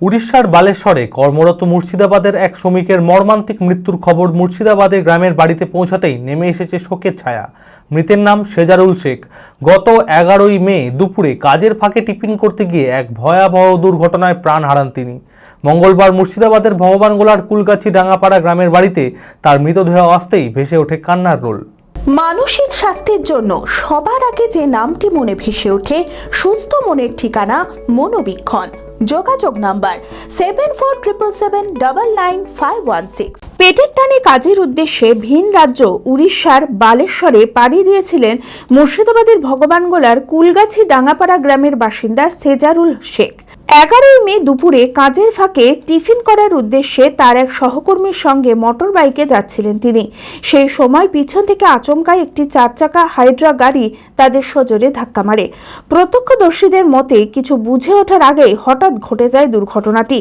উড়িষ্যার বালেশ্বরে কর্মরত মুর্শিদাবাদের এক শ্রমিকের মর্মান্তিক মৃত্যুর খবর মুর্শিদাবাদের গ্রামের বাড়িতে পৌঁছাতেই নেমে এসেছে শোকের ছায়া। মৃতের নাম সেজারুল শেখ। গত এগারোই মে দুপুরে কাজের ফাঁকে টিফিন করতে গিয়ে এক ভয়াবহ দুর্ঘটনায় প্রাণ হারান তিনি। মঙ্গলবার মুর্শিদাবাদের ভগবানগোলার কুলগাছি ডাঙ্গাপাড়া গ্রামের বাড়িতে তার মৃতদেহ আসতেই ভেসে ওঠে কান্নার রোল। মানসিক স্বাস্থ্যের জন্য সবার আগে যে নামটি মনে ভেসে ওঠে, সুস্থ মনের ঠিকানা মনোবীক্ষণ। যোগাযোগ number seven four triple seven double nine five one six পেটের টানে কাজের উদ্দেশ্যে ভিন রাজ্য উড়িষ্যার বালেশ্বরে পাড়ি দিয়েছিলেন মুর্শিদাবাদের ভগবানগোলার কুলগাছি ডাঙ্গাপাড়া গ্রামের বাসিন্দা সেজারুল শেখ। এগারোই মে দুপুরে কাজের ফাঁকে টিফিন করার উদ্দেশ্যে তার এক সহকর্মীর সঙ্গে মোটর বাইকে যাচ্ছিলেন তিনি। সেই সময় পিছন থেকে আচমকায় একটি চার চাকা হাইড্রা গাড়ি তাদের সজোরে ধাক্কা মারে। প্রত্যক্ষদর্শীদের মতে কিছু বুঝে ওঠার আগে হঠাৎ ঘটে যায় দুর্ঘটনাটি।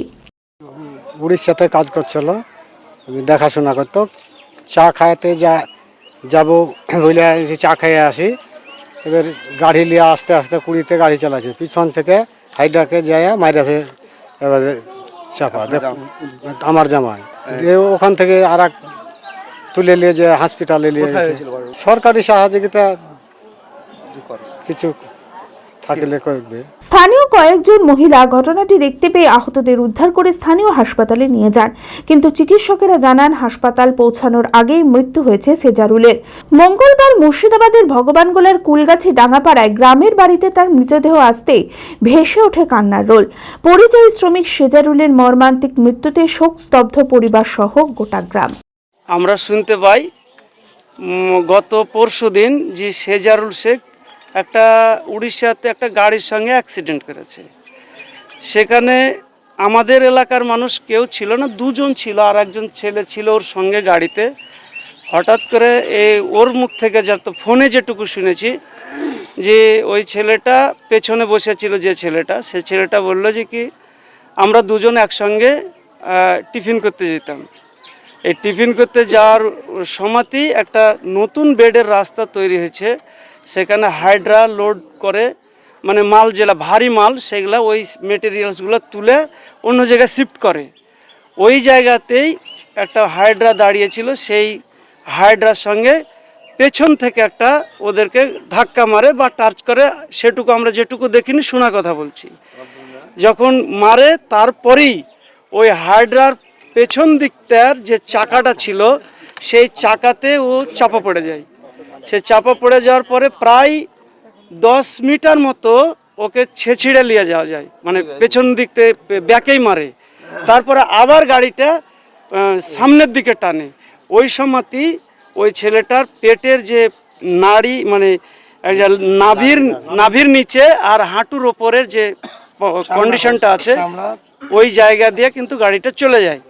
উড়িষ্যাতে কাজ করছিল দেখাশোনা করত। চা খাইতে যা, যাব চা খেয়ে আসি। এবার গাড়ি নিয়ে আস্তে আস্তে কুড়িতে গাড়ি চালাচ্ছে। পিছন থেকে হাইড্রাকে যায় মাইরাছে এবারে চাপা। দেখ- আমার জামাই। দিয়ে ওখান থেকে আর এক তুলে নিয়ে যে হসপিটালে নিয়ে সরকারি সাহায্যিতা কিছু স্থানীয় কয়েকজন মহিলা ঘটনাটি দেখতে পেয়ে আহতদের উদ্ধার করে স্থানীয় হাসপাতালে নিয়ে যান। কিন্তু চিকিৎসকেরা জানান হাসপাতাল পৌঁছানোর আগেই মৃত্যু হয়েছে সেজারুলের। মঙ্গলবার মুর্শিদাবাদের ভগবানগোলার কুলগাছি ডাঙ্গাপাড়ায় গ্রামের বাড়িতে তার মৃতদেহ আসতেই ভেসে ওঠে কান্নার রোল। পরিযায়ী শ্রমিক সেজারুলের মর্মান্তিক মৃত্যুতে শোক স্তব্ধ পরিবার সহ গোটা গ্রাম। আমরা শুনতে পাই গত পরশু দিন যে সেজারুল শেখ একটা উড়িষ্যাতে একটা গাড়ির সঙ্গে অ্যাক্সিডেন্ট করেছে। সেখানে আমাদের এলাকার মানুষ কেউ ছিল না, দুজন ছিল, আর একজন ছেলে ছিল ওর সঙ্গে গাড়িতে। হঠাৎ করে এই ওর মুখ থেকে যত ফোনে যেটুকু শুনেছি, যে ওই ছেলেটা পেছনে বসেছিল, যে ছেলেটা, সে ছেলেটা বলল যে কি, আমরা দুজন একসঙ্গে টিফিন করতে যেতাম। এই টিফিন করতে যাওয়ার সময়তেই একটা নতুন বেডের রাস্তা তৈরি হয়েছে। সেখানে হাইড্রা লোড করে মানে মাল যেটা ভারী মাল, সেগুলা ওই মেটেরিয়ালসগুলো তুলে অন্য জায়গায় শিফট করে। ওই জায়গাতেই একটা হাইড্রা দাঁড়িয়েছিল, সেই হাইড্রার সঙ্গে পেছন থেকে একটা ওদেরকে ধাক্কা মারে বা টাচ করে, সেটুকু আমরা যেটুকু দেখিনি, শোনা কথা বলছি। যখন মারে, তারপরেই ওই হাইড্রার পেছন দিকটার যে চাকাটা ছিল, সেই চাকাতে ও চাপা পড়ে যায়। সে চাপা পড়ে যাওয়ার পরে প্রায় দশ মিটার মতো ওকে ছেঁচিড়ে নিয়ে যাওয়া যায়। মানে পেছন দিকতে ব্যাকেই মারে। তারপরে আবার গাড়িটা সামনের দিকে টানে। ওই সময়তেই ওই ছেলেটার পেটের যে নাড়ি মানে নাভির নাভির নিচে আর হাঁটুর ওপরের যে কন্ডিশনটা আছে ওই জায়গা দিয়ে কিন্তু গাড়িটা চলে যায়।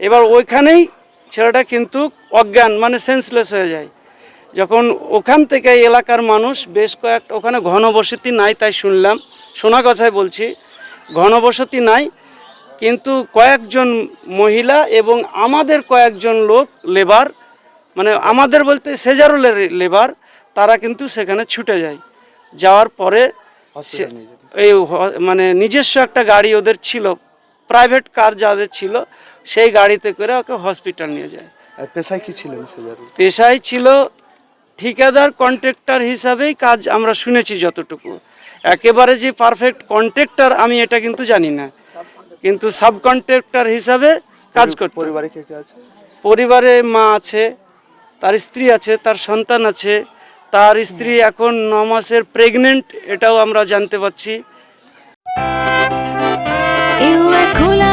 এবার ওইখানেই ছেলেটা কিন্তু অজ্ঞান মানে সেন্সলেস হয়ে যায়। যখন ওখান থেকে এলাকার মানুষ বেশ কয়েকটা ওখানে ঘনবসতি নাই তাই শুনলাম। শোনা কথায় বলছি ঘনবসতি নাই কিন্তু কয়েকজন মহিলা এবং আমাদের কয়েকজন লোক লেবার মানে আমাদের বলতে সেজারুলের লেবার তারা কিন্তু সেখানে ছুটে যায়। যাওয়ার পরে এই মানে নিজস্ব একটা গাড়ি ওদের ছিল প্রাইভেট কার যাদের ছিল সেই গাড়িতে করে ওকে হসপিটাল নিয়ে যায়। পেশায় কি সেজারুল? পেশায় ছিল ঠিকাদার কন্ট্রাক্টর হিসাবেই কাজ আমরা শুনেছি যতটুকু। একেবারে যে পারফেক্ট কন্ট্রাক্টর আমি এটা কিন্তু জানি না। কিন্তু সাব কন্ট্রাক্টর হিসাবে কাজ করতে পরিবারে কে কে আছে? পরিবারে মা আছে তার স্ত্রী আছে তার সন্তান আছে তার স্ত্রী এখন ন মাসের প্রেগনেন্ট এটাও আমরা জানতে পারছি। খোলা